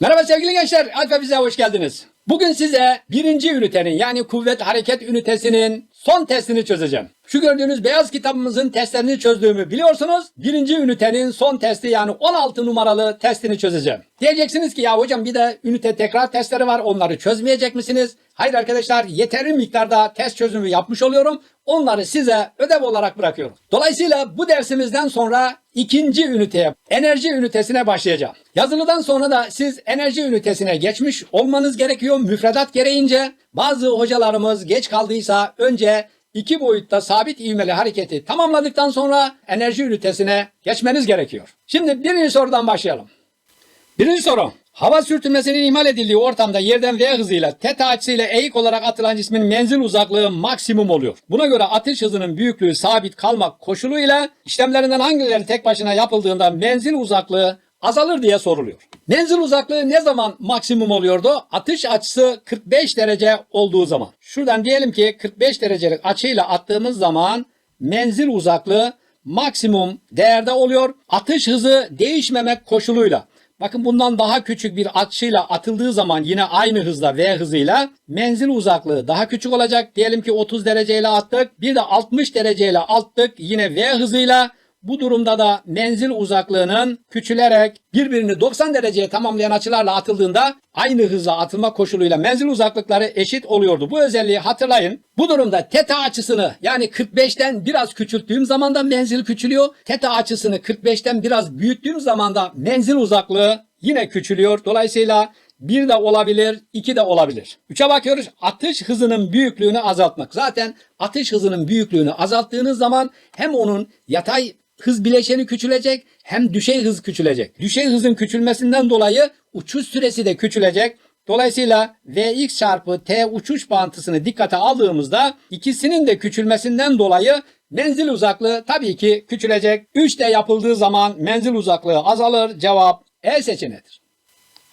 Merhaba sevgili gençler, Alfa hoş geldiniz. Bugün size birinci ünitenin yani kuvvet hareket ünitesinin son testini çözeceğim. Şu gördüğünüz beyaz kitabımızın testlerini çözdüğümü biliyorsunuz. Birinci ünitenin son testi yani 16 numaralı testini çözeceğim. Diyeceksiniz ki ya hocam bir de ünite tekrar testleri var onları çözmeyecek misiniz? Hayır arkadaşlar yeterli miktarda test çözümü yapmış oluyorum. Onları size ödev olarak bırakıyorum. Dolayısıyla bu dersimizden sonra ikinci üniteye, enerji ünitesine başlayacağım. Yazılıdan sonra da siz enerji ünitesine geçmiş olmanız gerekiyor. Müfredat gereğince bazı hocalarımız geç kaldıysa önce iki boyutta sabit ivmeli hareketi tamamladıktan sonra enerji ünitesine geçmeniz gerekiyor. Şimdi birinci sorudan başlayalım. Birinci soru. Hava sürtünmesinin ihmal edildiği ortamda yerden V hızıyla teta açısıyla eğik olarak atılan cismin menzil uzaklığı maksimum oluyor. Buna göre atış hızının büyüklüğü sabit kalmak koşuluyla işlemlerinden hangileri tek başına yapıldığında menzil uzaklığı azalır diye soruluyor. Menzil uzaklığı ne zaman maksimum oluyordu? Atış açısı 45 derece olduğu zaman. Şuradan diyelim ki 45 derecelik açıyla attığımız zaman menzil uzaklığı maksimum değerde oluyor. Atış hızı değişmemek koşuluyla. Bakın bundan daha küçük bir açıyla atıldığı zaman yine aynı hızla V hızıyla menzil uzaklığı daha küçük olacak. Diyelim ki 30 dereceyle attık. Bir de 60 dereceyle attık yine V hızıyla. Bu durumda da menzil uzaklığının küçülerek birbirini 90 dereceye tamamlayan açılarla atıldığında aynı hızla atılma koşuluyla menzil uzaklıkları eşit oluyordu. Bu özelliği hatırlayın. Bu durumda teta açısını yani 45'ten biraz küçülttüğüm zaman da menzil küçülüyor. Teta açısını 45'ten biraz büyüttüğüm zaman da menzil uzaklığı yine küçülüyor. Dolayısıyla bir de olabilir, iki de olabilir. Üçe bakıyoruz. Atış hızının büyüklüğünü azaltmak. Zaten atış hızının büyüklüğünü azalttığınız zaman hem onun yatay hız bileşeni küçülecek hem düşey hız küçülecek. Düşey hızın küçülmesinden dolayı uçuş süresi de küçülecek. Dolayısıyla Vx çarpı T uçuş bağıntısını dikkate aldığımızda ikisinin de küçülmesinden dolayı menzil uzaklığı tabii ki küçülecek. 3 de yapıldığı zaman menzil uzaklığı azalır. Cevap E seçeneğidir.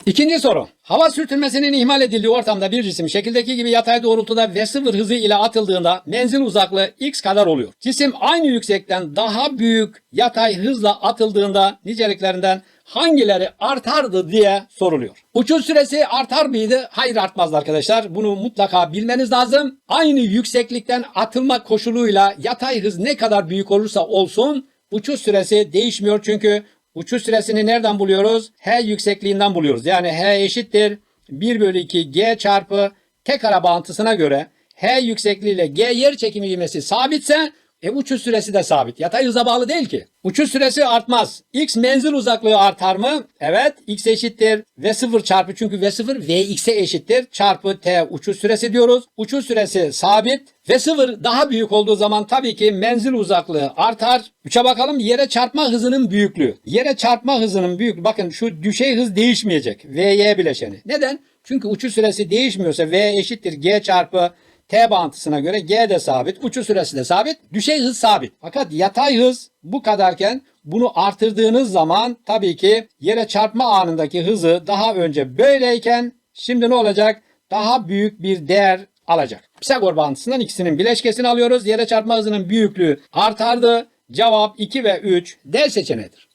İkinci soru. Hava sürtünmesinin ihmal edildiği ortamda bir cisim şekildeki gibi yatay doğrultuda V0 hızı ile atıldığında menzil uzaklığı x kadar oluyor. Cisim aynı yüksekten daha büyük yatay hızla atıldığında niceliklerinden hangileri artardı diye soruluyor. Uçuş süresi artar mıydı? Hayır artmazdı arkadaşlar. Bunu mutlaka bilmeniz lazım. Aynı yükseklikten atılma koşuluyla yatay hız ne kadar büyük olursa olsun uçuş süresi değişmiyor çünkü Uçuş süresini nereden buluyoruz? H yüksekliğinden buluyoruz. Yani H eşittir 1 bölü 2 G çarpı T kare bağıntısına göre H yüksekliğiyle G yer çekimi ivmesi sabitse e uçuş süresi de sabit. Yatay hıza bağlı değil ki. Uçuş süresi artmaz. X menzil uzaklığı artar mı? Evet. X eşittir. V0 çarpı çünkü V0 Vx'e eşittir. Çarpı T uçuş süresi diyoruz. Uçuş süresi sabit. V0 daha büyük olduğu zaman tabii ki menzil uzaklığı artar. 3'e bakalım yere çarpma hızının büyüklüğü. Yere çarpma hızının büyük. Bakın şu düşey hız değişmeyecek. Vy bileşeni. Neden? Çünkü uçuş süresi değişmiyorsa V eşittir G çarpı T bağıntısına göre G de sabit, uçuş süresi de sabit, düşey hız sabit. Fakat yatay hız bu kadarken bunu artırdığınız zaman tabii ki yere çarpma anındaki hızı daha önce böyleyken şimdi ne olacak? Daha büyük bir değer alacak. Pisagor bağıntısından ikisinin bileşkesini alıyoruz. Yere çarpma hızının büyüklüğü artardı. Cevap 2 ve 3 D seçeneğidir.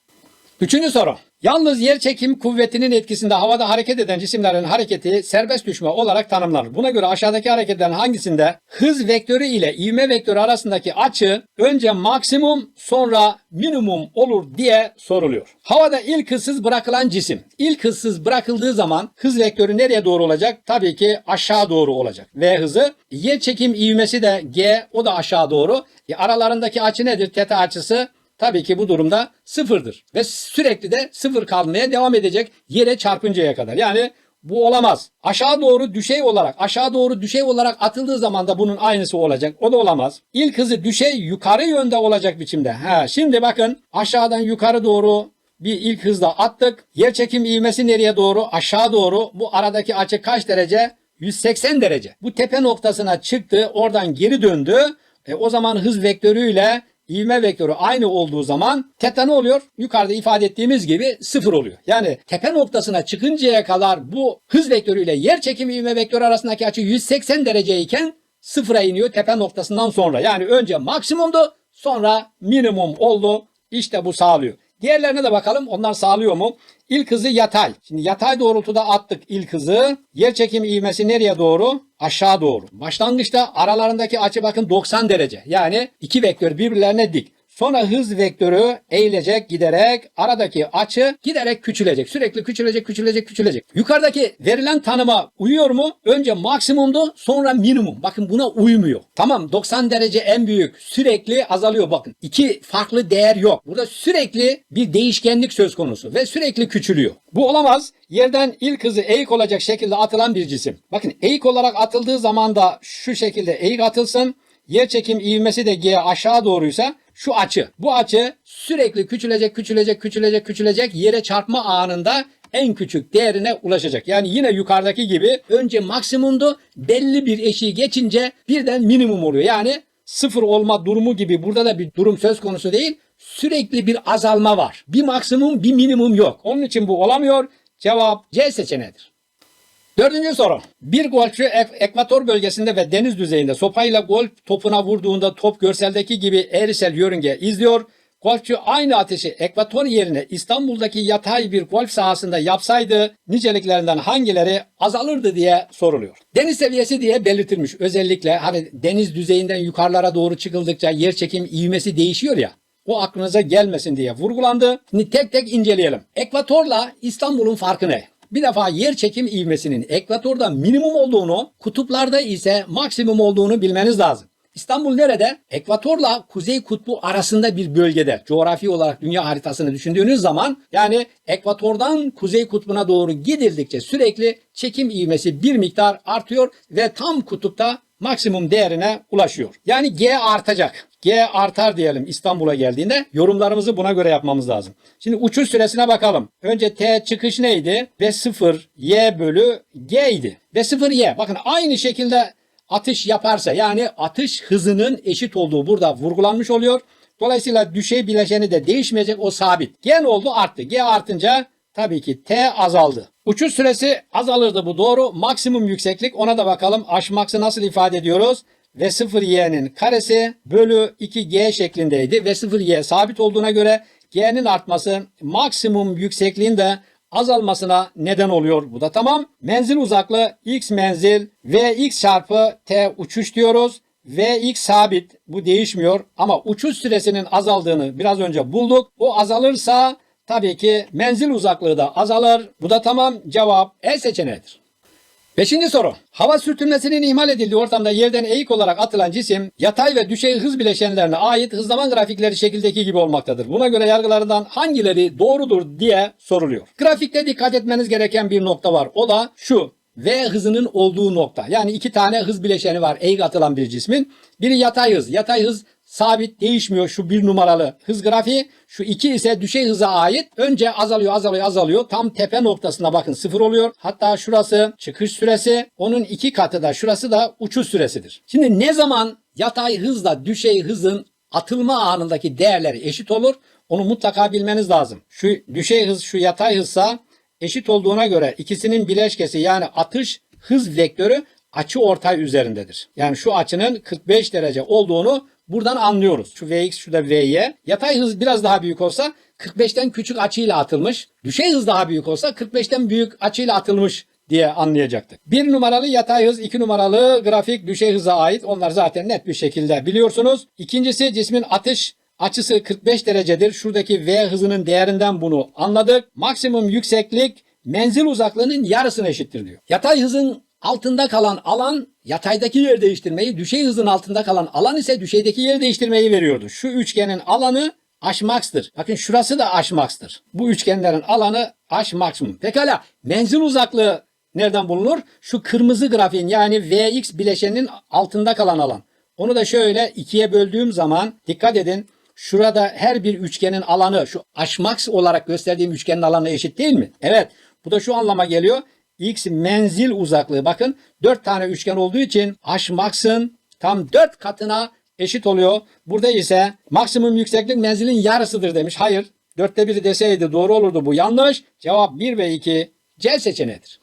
Üçüncü soru. Yalnız yer çekim kuvvetinin etkisinde havada hareket eden cisimlerin hareketi serbest düşme olarak tanımlanır. Buna göre aşağıdaki hareketlerin hangisinde hız vektörü ile ivme vektörü arasındaki açı önce maksimum sonra minimum olur diye soruluyor. Havada ilk hızsız bırakılan cisim. İlk hızsız bırakıldığı zaman hız vektörü nereye doğru olacak? Tabii ki aşağı doğru olacak. V hızı. Yer çekim ivmesi de G o da aşağı doğru. E aralarındaki açı nedir? Teta açısı tabii ki bu durumda sıfırdır. Ve sürekli de sıfır kalmaya devam edecek yere çarpıncaya kadar. Yani bu olamaz. Aşağı doğru düşey olarak, aşağı doğru düşey olarak atıldığı zaman da bunun aynısı olacak. O da olamaz. İlk hızı düşey yukarı yönde olacak biçimde. Ha, şimdi bakın aşağıdan yukarı doğru bir ilk hızla attık. Yer çekim ivmesi nereye doğru? Aşağı doğru. Bu aradaki açı kaç derece? 180 derece. Bu tepe noktasına çıktı. Oradan geri döndü. E, o zaman hız vektörüyle ivme vektörü aynı olduğu zaman teta ne oluyor? Yukarıda ifade ettiğimiz gibi sıfır oluyor. Yani tepe noktasına çıkıncaya kadar bu hız vektörüyle yer çekimi ivme vektörü arasındaki açı 180 dereceyken sıfıra iniyor tepe noktasından sonra. Yani önce maksimumdu sonra minimum oldu. İşte bu sağlıyor. Diğerlerine de bakalım. Onlar sağlıyor mu? İlk hızı yatay. Şimdi yatay doğrultuda attık ilk hızı. Yer çekimi ivmesi nereye doğru? Aşağı doğru. Başlangıçta aralarındaki açı bakın 90 derece. Yani iki vektör birbirlerine dik. Sonra hız vektörü eğilecek giderek aradaki açı giderek küçülecek. Sürekli küçülecek, küçülecek, küçülecek. Yukarıdaki verilen tanıma uyuyor mu? Önce maksimumdu sonra minimum. Bakın buna uymuyor. Tamam 90 derece en büyük. Sürekli azalıyor bakın. İki farklı değer yok. Burada sürekli bir değişkenlik söz konusu ve sürekli küçülüyor. Bu olamaz. Yerden ilk hızı eğik olacak şekilde atılan bir cisim. Bakın eğik olarak atıldığı zaman da şu şekilde eğik atılsın. Yer çekim ivmesi de G aşağı doğruysa şu açı. Bu açı sürekli küçülecek, küçülecek, küçülecek, küçülecek. Yere çarpma anında en küçük değerine ulaşacak. Yani yine yukarıdaki gibi önce maksimumdu. Belli bir eşiği geçince birden minimum oluyor. Yani sıfır olma durumu gibi burada da bir durum söz konusu değil. Sürekli bir azalma var. Bir maksimum bir minimum yok. Onun için bu olamıyor. Cevap C seçeneğidir. Dördüncü soru. Bir golfçü ek- ekvator bölgesinde ve deniz düzeyinde sopayla golf topuna vurduğunda top görseldeki gibi eğrisel yörünge izliyor. Golfçü aynı ateşi ekvator yerine İstanbul'daki yatay bir golf sahasında yapsaydı niceliklerinden hangileri azalırdı diye soruluyor. Deniz seviyesi diye belirtilmiş. Özellikle hani deniz düzeyinden yukarılara doğru çıkıldıkça yer çekim ivmesi değişiyor ya. O aklınıza gelmesin diye vurgulandı. Şimdi tek tek inceleyelim. Ekvatorla İstanbul'un farkı ne? Bir defa yer çekim ivmesinin ekvatorda minimum olduğunu, kutuplarda ise maksimum olduğunu bilmeniz lazım. İstanbul nerede? Ekvatorla Kuzey Kutbu arasında bir bölgede. Coğrafi olarak dünya haritasını düşündüğünüz zaman yani ekvatordan Kuzey Kutbu'na doğru gidildikçe sürekli çekim ivmesi bir miktar artıyor ve tam kutupta maksimum değerine ulaşıyor. Yani G artacak. G artar diyelim İstanbul'a geldiğinde yorumlarımızı buna göre yapmamız lazım. Şimdi uçuş süresine bakalım. Önce T çıkış neydi? V0 Y bölü G idi. V0 Y. Bakın aynı şekilde atış yaparsa yani atış hızının eşit olduğu burada vurgulanmış oluyor. Dolayısıyla düşey bileşeni de değişmeyecek o sabit. G oldu? Arttı. G artınca tabii ki T azaldı. Uçuş süresi azalırdı bu doğru. Maksimum yükseklik ona da bakalım. Aşmaksı nasıl ifade ediyoruz? Ve 0y'nin karesi bölü 2g şeklindeydi. Ve 0y sabit olduğuna göre g'nin artması maksimum yüksekliğin de azalmasına neden oluyor. Bu da tamam. Menzil uzaklığı x menzil v x çarpı t uçuş diyoruz. Vx sabit bu değişmiyor ama uçuş süresinin azaldığını biraz önce bulduk. O azalırsa tabii ki menzil uzaklığı da azalır. Bu da tamam cevap E seçeneğidir. Beşinci soru. Hava sürtünmesinin ihmal edildiği ortamda yerden eğik olarak atılan cisim yatay ve düşey hız bileşenlerine ait hızlama grafikleri şekildeki gibi olmaktadır. Buna göre yargılarından hangileri doğrudur diye soruluyor. Grafikte dikkat etmeniz gereken bir nokta var. O da şu. V hızının olduğu nokta. Yani iki tane hız bileşeni var eğik atılan bir cismin. Biri yatay hız. Yatay hız sabit değişmiyor şu bir numaralı hız grafiği. Şu iki ise düşey hıza ait. Önce azalıyor azalıyor azalıyor. Tam tepe noktasına bakın sıfır oluyor. Hatta şurası çıkış süresi. Onun iki katı da şurası da uçuş süresidir. Şimdi ne zaman yatay hızla düşey hızın atılma anındaki değerleri eşit olur? Onu mutlaka bilmeniz lazım. Şu düşey hız şu yatay hızsa eşit olduğuna göre ikisinin bileşkesi yani atış hız vektörü açı ortay üzerindedir. Yani şu açının 45 derece olduğunu buradan anlıyoruz. Şu Vx şu da Vy. Yatay hız biraz daha büyük olsa 45'ten küçük açıyla atılmış. Düşey hız daha büyük olsa 45'ten büyük açıyla atılmış diye anlayacaktık. Bir numaralı yatay hız, iki numaralı grafik düşey hıza ait. Onlar zaten net bir şekilde biliyorsunuz. İkincisi cismin atış açısı 45 derecedir. Şuradaki V hızının değerinden bunu anladık. Maksimum yükseklik menzil uzaklığının yarısına eşittir diyor. Yatay hızın altında kalan alan yataydaki yer değiştirmeyi, düşey hızın altında kalan alan ise düşeydeki yer değiştirmeyi veriyordu. Şu üçgenin alanı Hmax'tır. Bakın şurası da Hmax'tır. Bu üçgenlerin alanı H maksimum. Pekala menzil uzaklığı nereden bulunur? Şu kırmızı grafiğin yani Vx bileşeninin altında kalan alan. Onu da şöyle ikiye böldüğüm zaman dikkat edin. Şurada her bir üçgenin alanı şu Hmax olarak gösterdiğim üçgenin alanı eşit değil mi? Evet. Bu da şu anlama geliyor. X menzil uzaklığı bakın 4 tane üçgen olduğu için Hmax'ın tam 4 katına eşit oluyor. Burada ise maksimum yükseklik menzilin yarısıdır demiş. Hayır. Dörtte biri deseydi doğru olurdu bu yanlış. Cevap 1 ve 2 C seçeneğidir.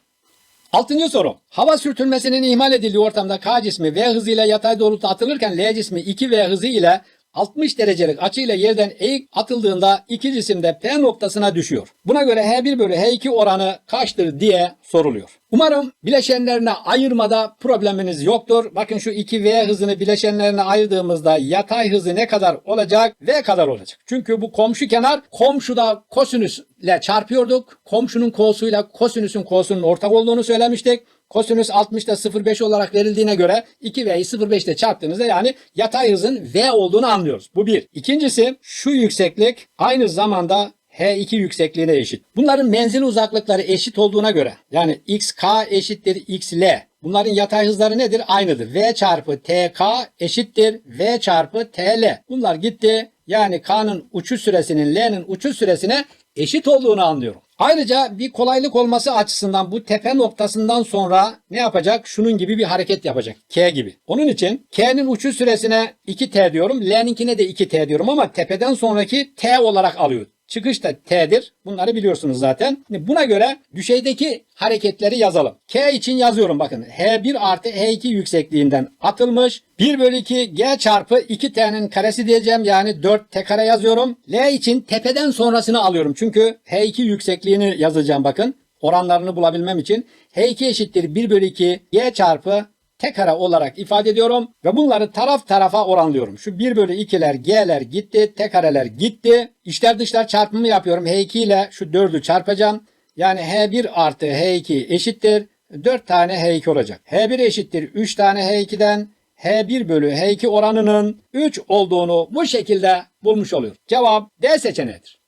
Altıncı soru. Hava sürtünmesinin ihmal edildiği ortamda K cismi V hızıyla yatay doğrultuda atılırken L cismi 2V hızı ile 60 derecelik açıyla yerden eğik atıldığında iki cisim de P noktasına düşüyor. Buna göre H1 bölü H2 oranı kaçtır diye soruluyor. Umarım bileşenlerine ayırmada probleminiz yoktur. Bakın şu 2V hızını bileşenlerine ayırdığımızda yatay hızı ne kadar olacak? V kadar olacak. Çünkü bu komşu kenar komşuda kosinüsle çarpıyorduk. Komşunun kosuyla kosinüsün kosunun ortak olduğunu söylemiştik. Kosinüs 60'da 0,5 olarak verildiğine göre 2V'yi 0,5 ile çarptığınızda yani yatay hızın V olduğunu anlıyoruz. Bu bir. İkincisi şu yükseklik aynı zamanda H2 yüksekliğine eşit. Bunların menzil uzaklıkları eşit olduğuna göre yani xk eşittir xl. Bunların yatay hızları nedir? Aynıdır. V çarpı tk eşittir V çarpı tl. Bunlar gitti. Yani k'nın uçuş süresinin l'nin uçuş süresine eşit olduğunu anlıyorum. Ayrıca bir kolaylık olması açısından bu tepe noktasından sonra ne yapacak? Şunun gibi bir hareket yapacak. K gibi. Onun için K'nin uçuş süresine 2T diyorum. L'ninkine de 2T diyorum ama tepeden sonraki T olarak alıyor. Çıkış da T'dir. Bunları biliyorsunuz zaten. Buna göre düşeydeki hareketleri yazalım. K için yazıyorum bakın. H1 artı H2 yüksekliğinden atılmış. 1 bölü 2 G çarpı 2T'nin karesi diyeceğim. Yani 4T kare yazıyorum. L için tepeden sonrasını alıyorum. Çünkü H2 yüksekliğini yazacağım bakın. Oranlarını bulabilmem için. H2 eşittir 1 bölü 2 G çarpı T kare olarak ifade ediyorum ve bunları taraf tarafa oranlıyorum. Şu 1 bölü 2'ler G'ler gitti, T kareler gitti. İçler dışlar çarpımı yapıyorum. H2 ile şu 4'ü çarpacağım. Yani H1 artı H2 eşittir. 4 tane H2 olacak. H1 eşittir 3 tane H2'den H1 bölü H2 oranının 3 olduğunu bu şekilde bulmuş oluyor. Cevap D seçeneğidir.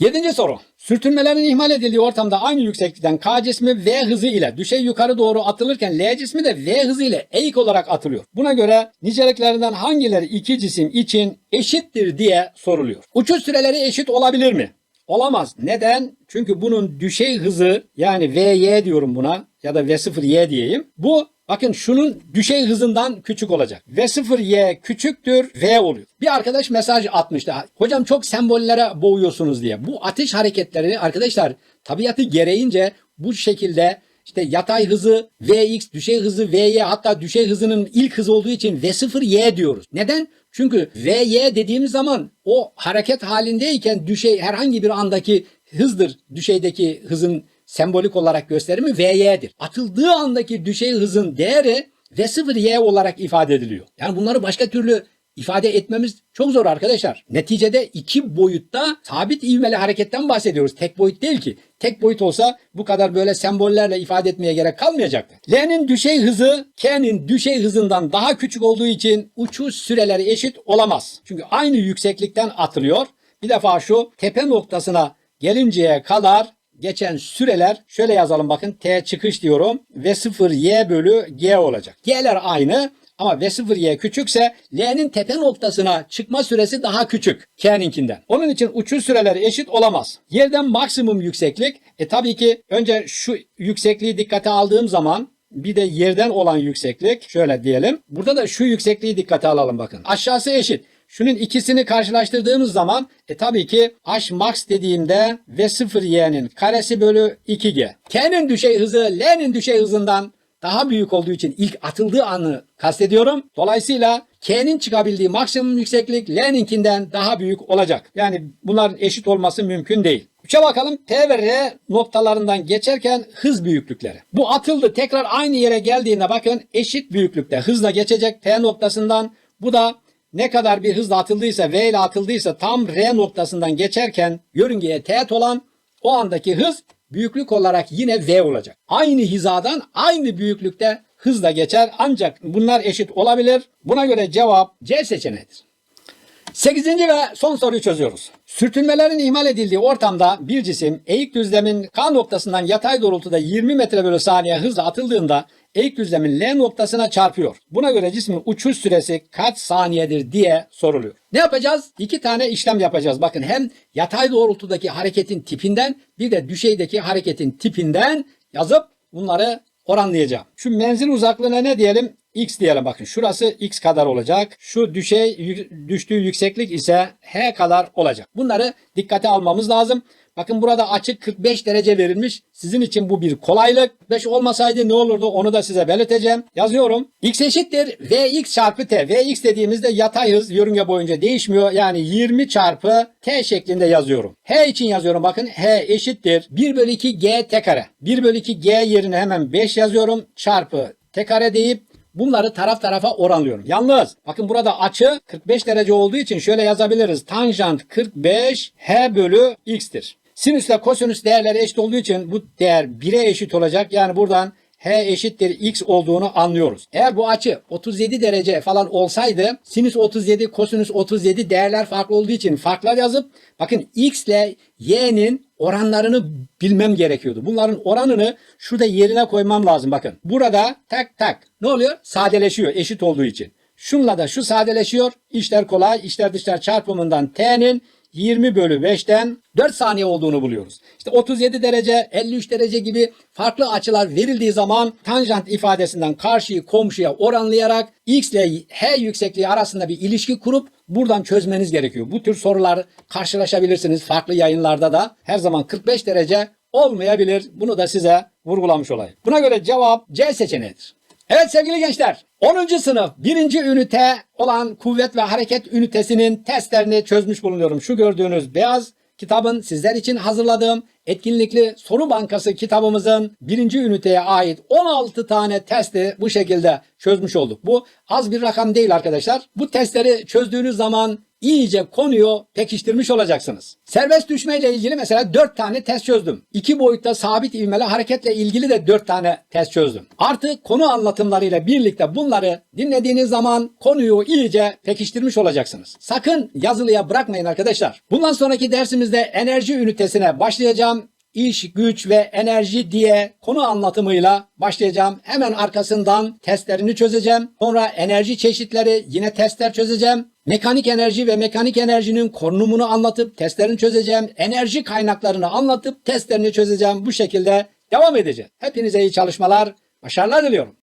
Yedinci soru. Sürtünmelerin ihmal edildiği ortamda aynı yükseklikten K cismi V hızı ile düşey yukarı doğru atılırken L cismi de V hızı ile eğik olarak atılıyor. Buna göre niceliklerinden hangileri iki cisim için eşittir diye soruluyor. Uçuş süreleri eşit olabilir mi? Olamaz. Neden? Çünkü bunun düşey hızı yani Vy diyorum buna ya da V0y diyeyim. Bu bakın şunun düşey hızından küçük olacak. V0y küçüktür V oluyor. Bir arkadaş mesaj atmıştı. Hocam çok sembollere boğuyorsunuz diye. Bu atış hareketleri arkadaşlar tabiatı gereğince bu şekilde işte yatay hızı Vx, düşey hızı Vy hatta düşey hızının ilk hızı olduğu için V0y diyoruz. Neden? Çünkü Vy dediğimiz zaman o hareket halindeyken düşey herhangi bir andaki hızdır. Düşeydeki hızın sembolik olarak gösterimi Vy'dir. Atıldığı andaki düşey hızın değeri V0y olarak ifade ediliyor. Yani bunları başka türlü ifade etmemiz çok zor arkadaşlar. Neticede iki boyutta sabit ivmeli hareketten bahsediyoruz. Tek boyut değil ki. Tek boyut olsa bu kadar böyle sembollerle ifade etmeye gerek kalmayacaktı. L'nin düşey hızı K'nin düşey hızından daha küçük olduğu için uçuş süreleri eşit olamaz. Çünkü aynı yükseklikten atılıyor. Bir defa şu tepe noktasına gelinceye kadar geçen süreler şöyle yazalım bakın T çıkış diyorum ve 0 Y bölü G olacak. G'ler aynı ama V0Y küçükse L'nin tepe noktasına çıkma süresi daha küçük K'ninkinden. Onun için uçuş süreleri eşit olamaz. Yerden maksimum yükseklik e tabii ki önce şu yüksekliği dikkate aldığım zaman bir de yerden olan yükseklik şöyle diyelim. Burada da şu yüksekliği dikkate alalım bakın. Aşağısı eşit. Şunun ikisini karşılaştırdığımız zaman e tabii ki H max dediğimde V0y'nin karesi bölü 2G. K'nin düşey hızı L'nin düşey hızından daha büyük olduğu için ilk atıldığı anı kastediyorum. Dolayısıyla K'nin çıkabildiği maksimum yükseklik L'ninkinden daha büyük olacak. Yani bunların eşit olması mümkün değil. Üçe bakalım P ve R noktalarından geçerken hız büyüklükleri. Bu atıldı tekrar aynı yere geldiğinde bakın eşit büyüklükte hızla geçecek P noktasından. Bu da ne kadar bir hızla atıldıysa V ile atıldıysa tam R noktasından geçerken yörüngeye teğet olan o andaki hız büyüklük olarak yine V olacak. Aynı hizadan aynı büyüklükte hızla geçer ancak bunlar eşit olabilir. Buna göre cevap C seçeneğidir. Sekizinci ve son soruyu çözüyoruz. Sürtünmelerin ihmal edildiği ortamda bir cisim eğik düzlemin K noktasından yatay doğrultuda 20 metre bölü saniye hızla atıldığında eğik düzlemin L noktasına çarpıyor. Buna göre cismin uçuş süresi kaç saniyedir diye soruluyor. Ne yapacağız? İki tane işlem yapacağız. Bakın hem yatay doğrultudaki hareketin tipinden bir de düşeydeki hareketin tipinden yazıp bunları oranlayacağım. Şu menzil uzaklığına ne diyelim? X diyelim bakın. Şurası X kadar olacak. Şu düşey düştüğü yükseklik ise H kadar olacak. Bunları dikkate almamız lazım. Bakın burada açık 45 derece verilmiş. Sizin için bu bir kolaylık. 5 olmasaydı ne olurdu onu da size belirteceğim. Yazıyorum. X eşittir Vx çarpı T. Vx dediğimizde yatay hız yörünge boyunca değişmiyor. Yani 20 çarpı T şeklinde yazıyorum. H için yazıyorum. Bakın H eşittir 1 bölü 2 G T kare. 1 bölü 2 G yerine hemen 5 yazıyorum. Çarpı T kare deyip Bunları taraf tarafa oranlıyorum. Yalnız bakın burada açı 45 derece olduğu için şöyle yazabiliriz. Tanjant 45 h bölü x'tir. Sinüsle kosinüs değerleri eşit olduğu için bu değer 1'e eşit olacak. Yani buradan h eşittir x olduğunu anlıyoruz. Eğer bu açı 37 derece falan olsaydı sinüs 37, kosinüs 37 değerler farklı olduğu için farklar yazıp bakın x ile y'nin oranlarını bilmem gerekiyordu. Bunların oranını şurada yerine koymam lazım bakın. Burada tak tak ne oluyor? Sadeleşiyor eşit olduğu için. Şunla da şu sadeleşiyor. İşler kolay. İşler dışlar çarpımından t'nin 20 bölü 5'ten 4 saniye olduğunu buluyoruz. İşte 37 derece, 53 derece gibi farklı açılar verildiği zaman tanjant ifadesinden karşıyı komşuya oranlayarak x ile h yüksekliği arasında bir ilişki kurup buradan çözmeniz gerekiyor. Bu tür sorular karşılaşabilirsiniz farklı yayınlarda da. Her zaman 45 derece olmayabilir. Bunu da size vurgulamış olayım. Buna göre cevap C seçeneğidir. Evet sevgili gençler 10. sınıf 1. ünite olan kuvvet ve hareket ünitesinin testlerini çözmüş bulunuyorum. Şu gördüğünüz beyaz kitabın sizler için hazırladığım etkinlikli soru bankası kitabımızın 1. üniteye ait 16 tane testi bu şekilde çözmüş olduk. Bu az bir rakam değil arkadaşlar. Bu testleri çözdüğünüz zaman iyice konuyu pekiştirmiş olacaksınız. Serbest düşmeyle ilgili mesela 4 tane test çözdüm. 2 boyutta sabit ivmeli hareketle ilgili de 4 tane test çözdüm. Artık konu anlatımlarıyla birlikte bunları dinlediğiniz zaman konuyu iyice pekiştirmiş olacaksınız. Sakın yazılıya bırakmayın arkadaşlar. Bundan sonraki dersimizde enerji ünitesine başlayacağım iş, güç ve enerji diye konu anlatımıyla başlayacağım. Hemen arkasından testlerini çözeceğim. Sonra enerji çeşitleri yine testler çözeceğim. Mekanik enerji ve mekanik enerjinin konumunu anlatıp testlerini çözeceğim. Enerji kaynaklarını anlatıp testlerini çözeceğim. Bu şekilde devam edeceğim. Hepinize iyi çalışmalar, başarılar diliyorum.